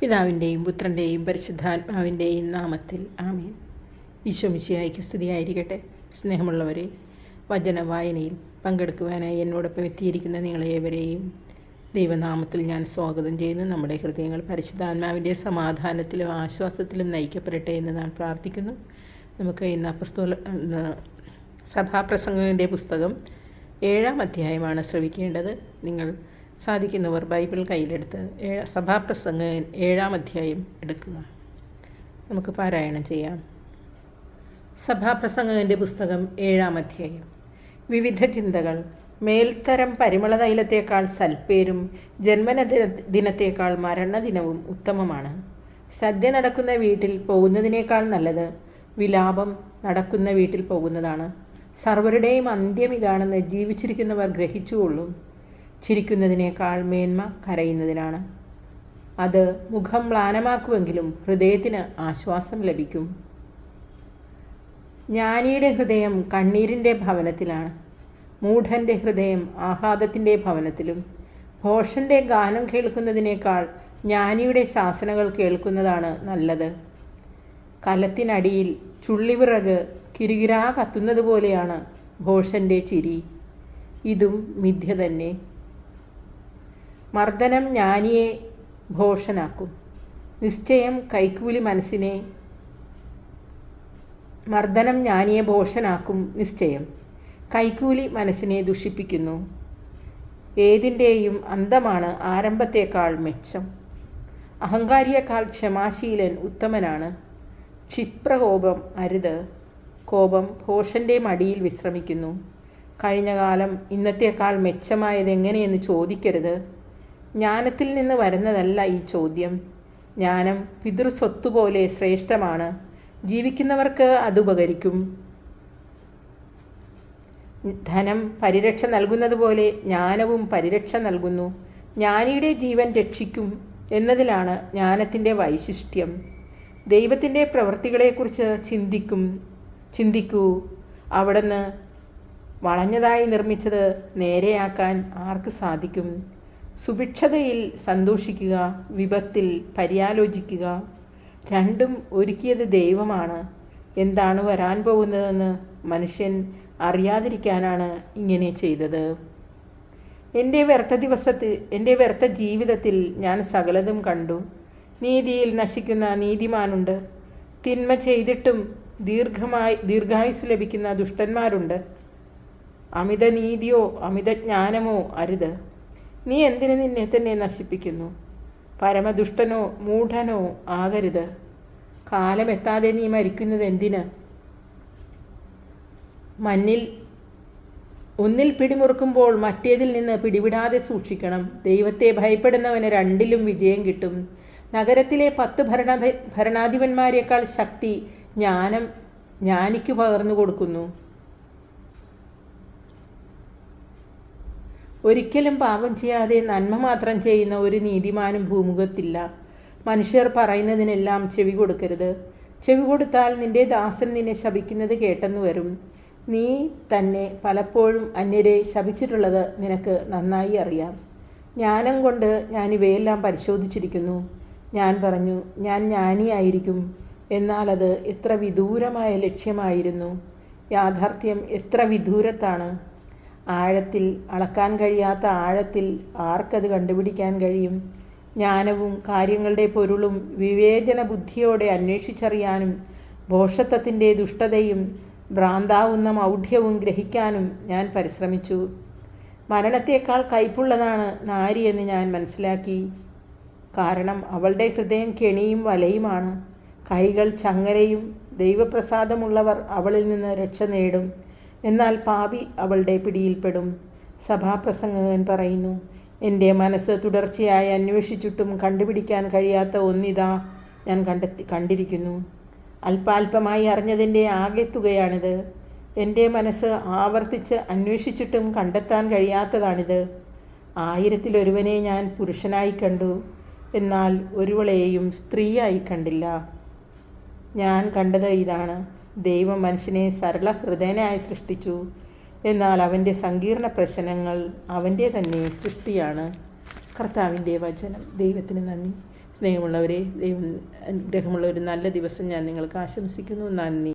പിതാവിന്റെയും പുത്രന്റെയും പരിശുദ്ധാത്മാവിന്റെയും നാമത്തിൽ ആമീൻ. ഈശോമിശിയായിക്ക് സ്തുതിയായിരിക്കട്ടെ. സ്നേഹമുള്ളവരെ വചന വായനയിൽ പങ്കെടുക്കുവാനായി എന്നോടൊപ്പം എത്തിയിരിക്കുന്ന നിങ്ങളേവരെയും ദൈവനാമത്തിൽ ഞാൻ സ്വാഗതം ചെയ്യുന്നു. നമ്മുടെ ഹൃദയങ്ങൾ പരിശുദ്ധാത്മാവിന്റെ സമാധാനത്തിലും ആശ്വാസത്തിലും നയിക്കപ്പെടട്ടെ എന്ന് ഞാൻ പ്രാർത്ഥിക്കുന്നു. നമുക്ക് ഇന്ന് അപ്പസ്തോല സഭാപ്രസംഗത്തിന്റെ പുസ്തകം ഏഴാം അധ്യായമാണ് ശ്രവിക്കേണ്ടത്. നിങ്ങൾ സാധിക്കുന്നവർ ബൈബിൾ കയ്യിലെടുത്ത് സഭാപ്രസംഗ ഏഴാം അധ്യായം എടുക്കുക. നമുക്ക് പാരായണം ചെയ്യാം. സഭാപ്രസംഗകന്റെ പുസ്തകം ഏഴാം അധ്യായം. വിവിധ ചിന്തകൾ മേൽത്തരം പരിമള തൈലത്തേക്കാൾ സൽപ്പേരും ജന്മന ദിനത്തേക്കാൾ മരണദിനവും ഉത്തമമാണ്. സദ്യ നടക്കുന്ന വീട്ടിൽ പോകുന്നതിനേക്കാൾ നല്ലത് വിലാപം നടക്കുന്ന വീട്ടിൽ പോകുന്നതാണ്. സർവരുടെയും അന്ത്യം ഇതാണെന്ന് ജീവിച്ചിരിക്കുന്നവർ ഗ്രഹിച്ചുകൊള്ളും. ചിരിക്കുന്നതിനേക്കാൾ മേന്മ കരയുന്നതിനാണ്. അത് മുഖം മ്ലാനമാക്കുമെങ്കിലും ഹൃദയത്തിന് ആശ്വാസം ലഭിക്കും. ജ്ഞാനിയുടെ ഹൃദയം കണ്ണീരിന്റെ ഭവനത്തിലാണ്. മൂഢന്റെ ഹൃദയം ആഹ്ലാദത്തിന്റെ ഭവനത്തിലും. ഭോഷന്റെ ഗാനം കേൾക്കുന്നതിനേക്കാൾ ജ്ഞാനിയുടെ ശാസനകൾ കേൾക്കുന്നതാണ് നല്ലത്. കലത്തിനടിയിൽ ചുള്ളിവിറക് കിരുകിരാ കത്തുന്നത് പോലെയാണ് ഭോഷന്റെ ചിരി. ഇതും മിഥ്യ തന്നെ. മർദ്ദനം ജ്ഞാനിയെ ഭോഷനാക്കും. നിശ്ചയം കൈക്കൂലി മനസ്സിനെ മർദ്ദനം ജ്ഞാനിയെ ഭോഷനാക്കും നിശ്ചയം. കൈക്കൂലി മനസ്സിനെ ദുഷിപ്പിക്കുന്നു. ഏതിന്റെയും അന്തമാണ് ആരംഭത്തേക്കാൾ മെച്ചം. അഹങ്കാരിയേക്കാൾ ക്ഷമാശീലൻ ഉത്തമനാണ്. ക്ഷിപ്രകോപം അരുത്. കോപം ഭോഷന്റെ മടിയിൽ വിശ്രമിക്കുന്നു. കഴിഞ്ഞ കാലം ഇന്നത്തേക്കാൾ മെച്ചമായത് എങ്ങനെയെന്ന് ചോദിക്കരുത്. ജ്ഞാനത്തിൽ നിന്ന് വരുന്നതല്ല ഈ ചോദ്യം. ജ്ഞാനം പിതൃസ്വത്തുപോലെ ശ്രേഷ്ഠമാണ്. ജീവിക്കുന്നവർക്ക് അത് ഉപകരിക്കും. ധനം പരിരക്ഷ നൽകുന്നത് പോലെ ജ്ഞാനവും പരിരക്ഷ നൽകുന്നു. ജ്ഞാനിയുടെ ജീവൻ രക്ഷിക്കും എന്നതിലാണ് ജ്ഞാനത്തിന്റെ വൈശിഷ്ട്യം. ദൈവത്തിന്റെ പ്രവൃത്തികളെക്കുറിച്ച് ചിന്തിക്കും. ചിന്തിക്കൂ. അവിടുന്ന് വളഞ്ഞതായി നിർമ്മിച്ചത് നേരെയാക്കാൻ ആർക്ക് സാധിക്കും? സുഭിക്ഷതയിൽ സന്തോഷിക്കുക വിപത്തിൽ പര്യാലോചിക്കുക രണ്ടും ഒരുക്കിയത് ദൈവമാണ്. എന്താണ് വരാൻ പോകുന്നതെന്ന് മനുഷ്യൻ അറിയാതിരിക്കാനാണ് ഇങ്ങനെ ചെയ്തത്. എന്റെ വ്യർത്ഥ ദിവസത്തിൽ എന്റെ വ്യർത്ഥ ജീവിതത്തിൽ ഞാൻ സകലതും കണ്ടു. നീതിയിൽ നശിക്കുന്ന നീതിമാനുണ്ട്. തിന്മ ചെയ്തിട്ടും ദീർഘമായി ദീർഘായുസ് ലഭിക്കുന്ന ദുഷ്ടന്മാരുണ്ട്. അമിത നീതിയോ അമിത ജ്ഞാനമോ അരുത്. നീ എന്തിനു നിന്നെ തന്നെ നശിപ്പിക്കുന്നു? പരമദുഷ്ടനോ മൂഢനോ ആകരുത്. കാലമെത്താതെ നീ മരിക്കുന്നത് എന്തിന്? മണ്ണിൽ ഒന്നിൽ പിടിമുറുക്കുമ്പോൾ മറ്റേതിൽ നിന്ന് പിടിവിടാതെ സൂക്ഷിക്കണം. ദൈവത്തെ ഭയപ്പെടുന്നവന് രണ്ടിലും വിജയം കിട്ടും. നഗരത്തിലെ പത്ത് ഭരണാധി ഭരണാധിപന്മാരെക്കാൾ ശക്തി ജ്ഞാനം ജ്ഞാനിക്ക് പകർന്നു കൊടുക്കുന്നു ഒരിക്കലും പാപം ചെയ്യാതെ നന്മ മാത്രം ചെയ്യുന്ന ഒരു നീതിമാനും ഭൂമുഖത്തില്ല. മനുഷ്യർ പറയുന്നതിനെല്ലാം ചെവി കൊടുക്കരുത്. ചെവി കൊടുത്താൽ നിന്റെ ദാസൻ നിന്നെ ശപിക്കുന്നത് കേട്ടെന്ന് വരും. നീ തന്നെ പലപ്പോഴും അന്യരെ ശപിച്ചിട്ടുള്ളത് നിനക്ക് നന്നായി അറിയാം. ജ്ഞാനം കൊണ്ട് ഞാൻ ഇവയെല്ലാം പരിശോധിച്ചിരിക്കുന്നു. ഞാൻ പറഞ്ഞു ഞാൻ ജ്ഞാനിയായിരിക്കും. എന്നാൽ അത് എത്ര വിദൂരമായ ലക്ഷ്യമായിരുന്നു. യാഥാർത്ഥ്യം എത്ര വിദൂരത്താണ്. ആഴത്തിൽ അളക്കാൻ കഴിയാത്ത ആഴത്തിൽ ആർക്കത് കണ്ടുപിടിക്കാൻ കഴിയും? ജ്ഞാനവും കാര്യങ്ങളുടെ പൊരുളും വിവേചന ബുദ്ധിയോടെ അന്വേഷിച്ചറിയാനും ഭോഷത്വത്തിന്റെ ദുഷ്ടതയും ഭ്രാന്താവുന്ന മൗഢ്യവും ഗ്രഹിക്കാനും ഞാൻ പരിശ്രമിച്ചു. മരണത്തേക്കാൾ കയ്പുള്ളതാണ് നാരി എന്ന് ഞാൻ മനസ്സിലാക്കി. കാരണം അവളുടെ ഹൃദയം കെണിയും വലയുമാണ്. കൈകൾ ചങ്ങലയും ദൈവപ്രസാദമുള്ളവർ അവളിൽ നിന്ന് രക്ഷ നേടും. എന്നാൽ പാപി അവളുടെ പിടിയിൽപ്പെടും. സഭാപ്രസംഗകൻ പറയുന്നു എന്റെ മനസ്സ് തുടർച്ചയായി അന്വേഷിച്ചിട്ടും കണ്ടുപിടിക്കാൻ കഴിയാത്ത ഒന്നിതാ ഞാൻ കണ്ടെത്തി കണ്ടിരിക്കുന്നു. അല്പാൽപമായി അറിഞ്ഞതിന്റെ ആകെ തുകയാണിത്. എന്റെ മനസ്സ് ആവർത്തിച്ച് അന്വേഷിച്ചിട്ടും കണ്ടെത്താൻ കഴിയാത്തതാണിത്. ആയിരത്തിലൊരുവനെ ഞാൻ പുരുഷനായി കണ്ടു എന്നാൽ ഒരുവളെയും സ്ത്രീയായി കണ്ടില്ല. ഞാൻ കണ്ടത് ഇതാണ്. ദൈവം മനുഷ്യനെ സരള ഹൃദയനായി സൃഷ്ടിച്ചു. എന്നാൽ അവന്റെ സങ്കീർണ പ്രശ്നങ്ങൾ അവന്റെ തന്നെ സൃഷ്ടിയാണ്. കർത്താവിന്റെ വചനം. ദൈവത്തിന് നന്ദി. സ്നേഹമുള്ളവരെ ദൈവം അനുഗ്രഹമുള്ള ഒരു നല്ല ദിവസം ഞാൻ നിങ്ങൾക്ക് ആശംസിക്കുന്നു. നന്ദി.